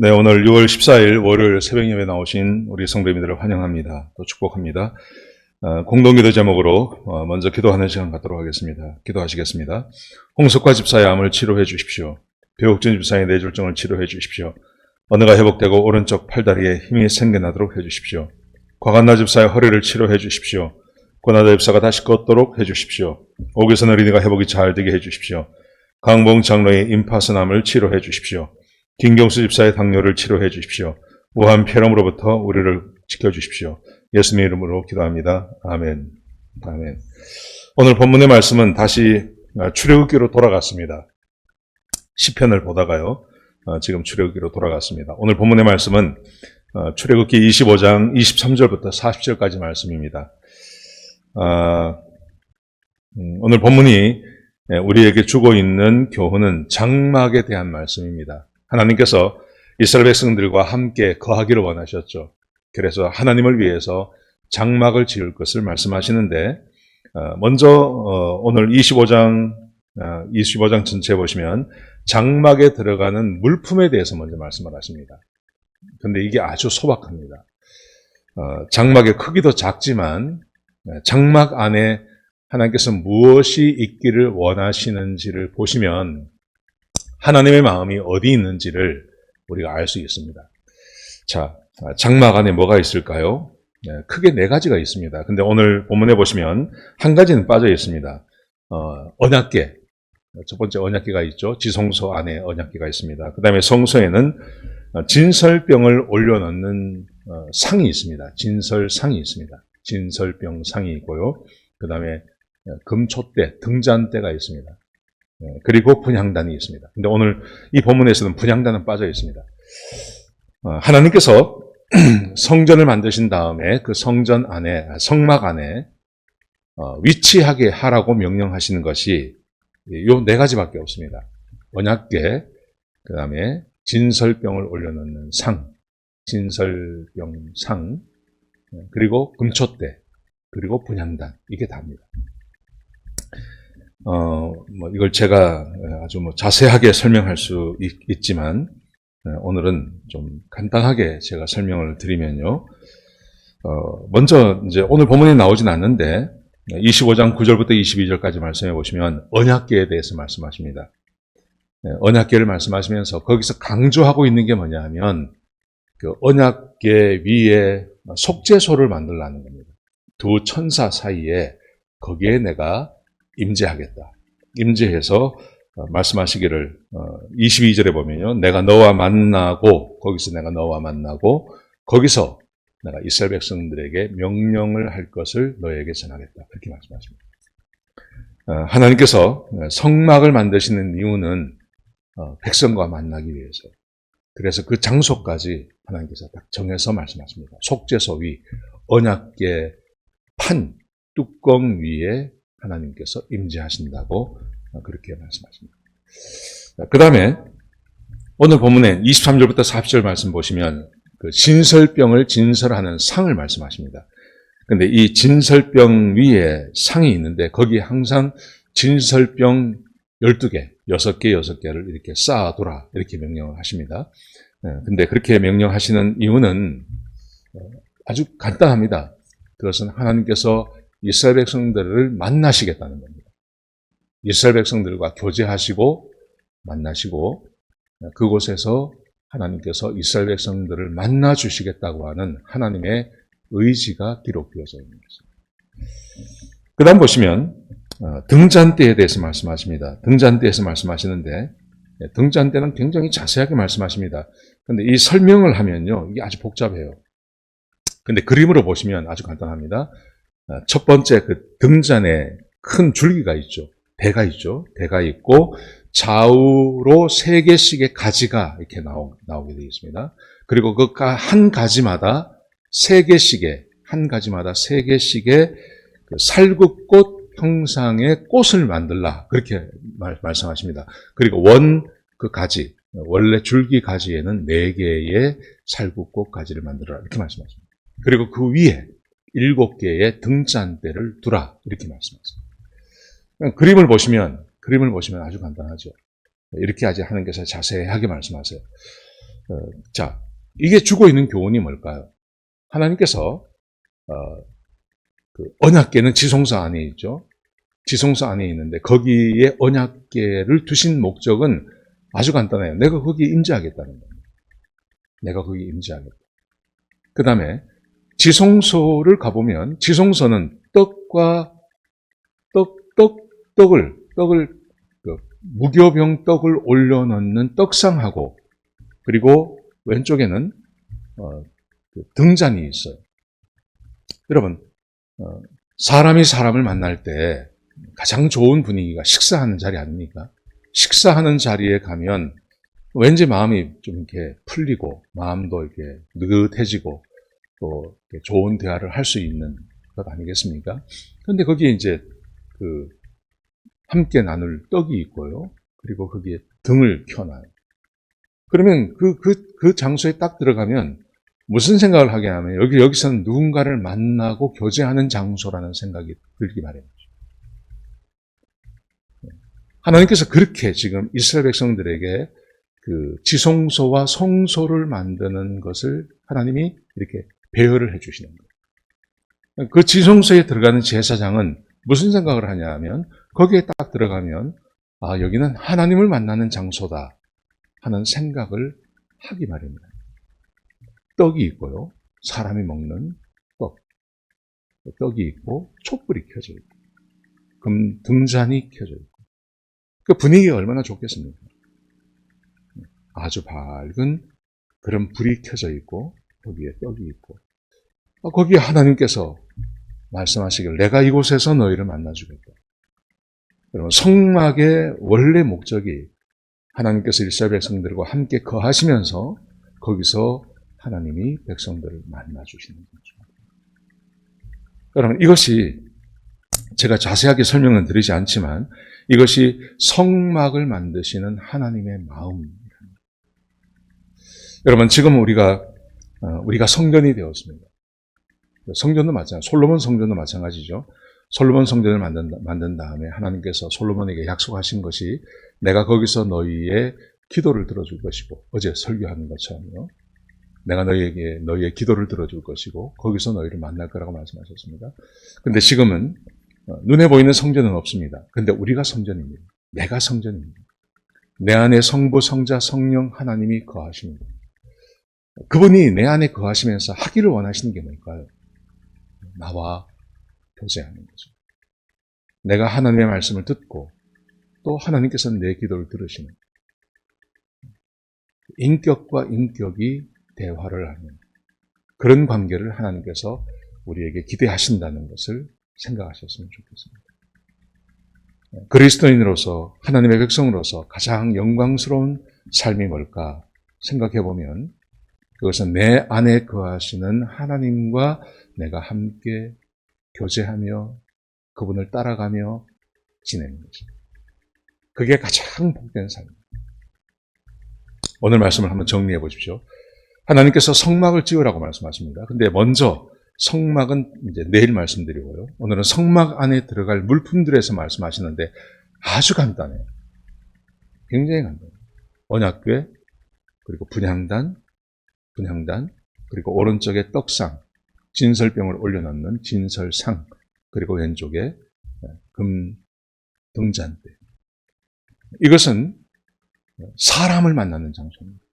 네, 오늘 6월 14일 월요일 새벽 예배 나오신 우리 성도님들을 환영합니다. 또 축복합니다. 어, 공동기도 제목으로 어, 먼저 기도하는 시간 갖도록 하겠습니다. 기도하시겠습니다. 홍석화 집사의 암을 치료해 주십시오. 배옥준 집사의 뇌졸중을 치료해 주십시오. 언어가 회복되고 오른쪽 팔다리에 힘이 생겨나도록 해 주십시오. 과간나 집사의 허리를 치료해 주십시오. 권하다 집사가 다시 걷도록 해 주십시오. 오기선 어린이가 회복이 잘 되게 해 주십시오. 강봉 장로의 임파선암을 치료해 주십시오. 김경수 집사의 당뇨를 치료해 주십시오. 우한 폐렴으로부터 우리를 지켜 주십시오. 예수님의 이름으로 기도합니다. 아멘. 아멘. 오늘 본문의 말씀은 다시 어, 출애굽기로 돌아갔습니다. 시편을 보다가요. 어, 지금 출애굽기로 돌아갔습니다. 오늘 본문의 말씀은 어, 출애굽기 25장 23절부터 40절까지 말씀입니다. 아, 음, 오늘 본문이 예, 우리에게 주고 있는 교훈은 장막에 대한 말씀입니다. 하나님께서 이스라엘 백성들과 함께 거하기를 원하셨죠. 그래서 하나님을 위해서 장막을 지을 것을 말씀하시는데 어, 먼저 어, 오늘 25장 25장 전체 보시면 장막에 들어가는 물품에 대해서 먼저 말씀을 하십니다. 근데 이게 아주 소박합니다. 어, 장막의 크기도 작지만 네, 장막 안에 하나님께서 무엇이 있기를 원하시는지를 보시면 하나님의 마음이 어디 있는지를 우리가 알 수 있습니다. 자, 장막 안에 뭐가 있을까요? 네, 크게 네 가지가 있습니다. 근데 오늘 본문에 보시면 한 가지는 빠져 있습니다. 어, 언약계. 첫 번째 언약계가 있죠. 지성소 안에 언약계가 있습니다. 그 다음에 성소에는 진설병을 올려놓는 어, 상이 있습니다. 진설상이 있습니다. 진설병 상이 있고요. 그 다음에 금초대, 등잔대가 있습니다. 네, 그리고 분향단이 있습니다. 근데 오늘 이 본문에서는 분향단은 빠져 있습니다. 어, 하나님께서 성전을 만드신 다음에 그 성전 안에, 성막 안에 어, 위치하게 하라고 명령하시는 것이 요 네 가지밖에 없습니다. 언약계, 그 다음에 진설병을 올려놓는 상, 진설병 상, 네, 그리고 금초대, 그리고 분향단, 이게 답니다. 어, 뭐 이걸 제가 아주 뭐 자세하게 설명할 수 있, 지만 오늘은 좀 간단하게 제가 설명을 드리면요. 어, 먼저 이제 오늘 본문에 나오진 않는데 25장 9절부터 22절까지 말씀해 보시면 언약계에 대해서 말씀하십니다. 언약계를 말씀하시면서 거기서 강조하고 있는 게 뭐냐 하면 그 언약계 위에 속죄소를 만들라는 겁니다. 두 천사 사이에 거기에 내가 임재하겠다. 임재해서 어, 말씀하시기를 22절에 어, 보면요. 내가 너와 만나고 거기서 내가 너와 만나고 거기서 내가 이스라엘 백성들에게 명령을 할 것을 너에게 전하겠다. 그렇게 말씀하십니다. 어, 하나님께서 성막을 만드시는 이유는 백성과 만나기 위해서. 그래서 그 장소까지 하나님께서 딱 정해서 말씀하십니다. 속죄소 위, 언약계 판, 뚜껑 위에 하나님께서 임재하신다고 그렇게 말씀하십니다. 그 다음에 오늘 본문에 23절부터 40절 말씀 보시면 그 진설병을 진설하는 상을 말씀하십니다. 근데 이 진설병 위에 상이 있는데 거기에 항상 진설병 12개, 6개, 6개를 이렇게 쌓아둬라 이렇게 명령을 하십니다. 예, 근데 그렇게 명령하시는 이유는 아주 간단합니다. 그것은 하나님께서 이스라엘 백성들을 만나시겠다는 겁니다. 이스라엘 백성들과 교제하시고 만나시고 그곳에서 하나님께서 이스라엘 백성들을 만나 주시겠다고 하는 하나님의 의지가 기록되어져 있는 것입니다. 그 다음 보시면 어, 등잔대에 대해서 말씀하십니다. 등잔대에서 말씀하시는데 예, 등잔대는 굉장히 자세하게 말씀하십니다. 그런데 이 설명을 하면요 이게 아주 복잡해요. 근데 그림으로 보시면 아주 간단합니다. 어, 첫 번째 그 등잔에 큰 줄기가 있죠. 대가 있죠. 대가 있고 좌우로 세 개씩의 가지가 이렇게 나오, 나오게 되어 있습니다. 그리고 그 한 가지마다 세 개씩의 한 가지마다 세 개씩의 그 살구꽃 형상의 꽃을 만들라 그렇게 말, 말씀하십니다. 그리고 원 그 가지 원래 줄기 가지에는 네 개의 살구꽃 가지를 만들어라 이렇게 말씀하십니다. 그리고 그 위에 일곱 개의 등잔대를 두라 이렇게 말씀하세요. 그림을 보시면 그림을 보시면 아주 간단하죠. 이렇게 아직 하나님께서 자세하게 말씀하세요. 어, 자, 이게 주고 있는 교훈이 뭘까요? 하나님께서 어, 그 언약계는 지성소 안에 있죠. 지성소 안에 있는데 거기에 언약계를 두신 목적은 아주 간단해요. 내가 거기 임재하겠다는 거예요. 내가 거기 임재하겠다. 그 다음에 지성소를 가보면 지성소는 떡과 떡, 떡, 떡을, 떡을, 그 무교병 떡을 올려놓는 떡상하고 그리고 왼쪽에는 어, 그 등잔이 있어요. 여러분, 어, 사람이 사람을 만날 때 가장 좋은 분위기가 식사하는 자리 아닙니까? 식사하는 자리에 가면 왠지 마음이 좀 이렇게 풀리고 마음도 이렇게 느긋해지고 또 좋은 대화를 할 수 있는 것 아니겠습니까? 그런데 거기에 이제 그 함께 나눌 떡이 있고요. 그리고 거기에 등을 켜놔요. 그러면 그, 그, 그 장소에 딱 들어가면 무슨 생각을 하게 하면 여기, 여기서는 누군가를 만나고 교제하는 장소라는 생각이 들기 마련이죠. 하나님께서 그렇게 지금 이스라엘 백성들에게 그 지성소와 성소를 만드는 것을 하나님이 이렇게 배열을 해 주시는 거예요. 그 지성소에 들어가는 제사장은 무슨 생각을 하냐 하면 거기에 딱 들어가면 아, 여기는 하나님을 만나는 장소다 하는 생각을 하기 마련입니다. 떡이 있고요. 사람이 먹는 떡. 떡이 있고 촛불이 켜져 있고 금 등잔이 켜져 있고 그 분위기가 얼마나 좋겠습니까? 아주 밝은 그런 불이 켜져 있고 거기에 떡이 있고 아, 거기에 하나님께서 말씀하시길 내가 이곳에서 너희를 만나주겠다. 여러분 성막의 원래 목적이 하나님께서 이스라엘 백성들과 함께 거하시면서 거기서 하나님이 백성들을 만나 주시는 거죠. 여러분 이것이 제가 자세하게 설명은 드리지 않지만 이것이 성막을 만드시는 하나님의 마음입니다. 여러분 지금 우리가 어, 우리가 성전이 되었습니다. 성전도 마찬가지, 솔로몬 성전도 마찬가지죠. 솔로몬 성전을 만든, 만든 다음에 하나님께서 솔로몬에게 약속하신 것이 내가 거기서 너희의 기도를 들어줄 것이고 어제 설교하는 것처럼요. 내가 너희에게 너희의 기도를 들어줄 것이고 거기서 너희를 만날 거라고 말씀하셨습니다. 근데 지금은 어, 눈에 보이는 성전은 없습니다. 근데 우리가 성전입니다. 내가 성전입니다. 내 안에 성부, 성자, 성령 하나님이 거하십니다. 그분이 내 안에 거하시면서 하기를 원하시는 게 뭘까요? 나와 교제하는 거죠. 내가 하나님의 말씀을 듣고 또 하나님께서는 내 기도를 들으시는 인격과 인격이 대화를 하는 그런 관계를 하나님께서 우리에게 기대하신다는 것을 생각하셨으면 좋겠습니다. 그리스도인으로서 하나님의 백성으로서 가장 영광스러운 삶이 뭘까 생각해 보면 그것은 내 안에 거하시는 하나님과 내가 함께 교제하며 그분을 따라가며 지내는 거죠. 그게 가장 복된 삶입니다. 오늘 말씀을 한번 정리해 보십시오. 하나님께서 성막을 지으라고 말씀하십니다. 근데 먼저 성막은 이제 내일 말씀드리고요. 오늘은 성막 안에 들어갈 물품들에서 말씀하시는데 아주 간단해요. 굉장히 간단해요. 언약궤, 그리고 분향단, 분향단, 그리고 오른쪽에 떡상, 진설병을 올려놓는 진설상, 그리고 왼쪽에 금 등잔대. 이것은 사람을 만나는 장소입니다.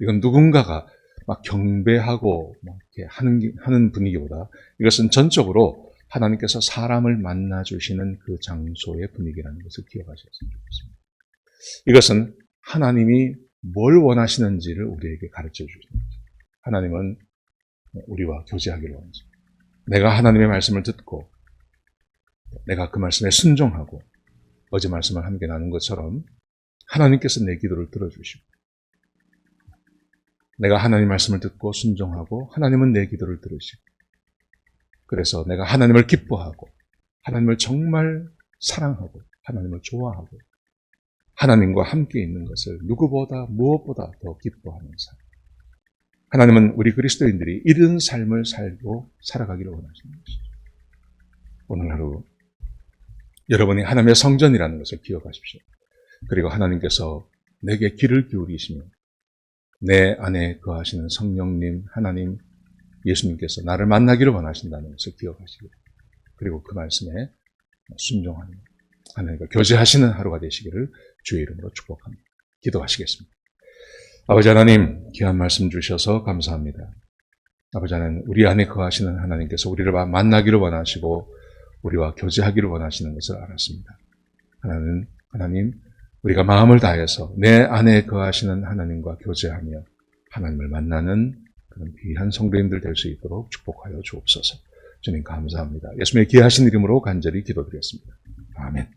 이건 누군가가 막 경배하고 막 이렇게 하는, 하는 분위기보다 이것은 전적으로 하나님께서 사람을 만나 주시는 그 장소의 분위기라는 것을 기억하셨으면 좋겠습니다. 이것은 하나님이 뭘 원하시는지를 우리에게 가르쳐 거죠. 하나님은 우리와 교제하기를 원하십니다. 내가 하나님의 말씀을 듣고 내가 그 말씀에 순종하고 어제 말씀을 함께 나눈 것처럼 하나님께서 내 기도를 들어주시고 내가 하나님 말씀을 듣고 순종하고 하나님은 내 기도를 들으시고 그래서 내가 하나님을 기뻐하고 하나님을 정말 사랑하고 하나님을 좋아하고 하나님과 함께 있는 것을 누구보다 무엇보다 더 기뻐하는 삶. 하나님은 우리 그리스도인들이 이런 삶을 살고 살아가기를 원하시는 것이죠. 오늘 하루 여러분이 하나님의 성전이라는 것을 기억하십시오. 그리고 하나님께서 내게 귀를 기울이시며 내 안에 거하시는 성령님, 하나님, 예수님께서 나를 만나기를 원하신다는 것을 기억하시고 그리고 그 말씀에 순종하는 하나님과 교제하시는 하루가 되시기를 주의 이름으로 축복합니다. 기도하시겠습니다. 아버지 하나님, 귀한 말씀 주셔서 감사합니다. 아버지 하나님, 우리 안에 거하시는 하나님께서 우리를 만나기를 원하시고 우리와 교제하기를 원하시는 것을 알았습니다. 하나님, 하나님, 우리가 마음을 다해서 내 안에 거하시는 하나님과 교제하며 하나님을 만나는 그런 귀한 성도님들 될 수 있도록 축복하여 주옵소서. 주님 감사합니다. 예수님의 귀하신 이름으로 간절히 기도드렸습니다. 아멘.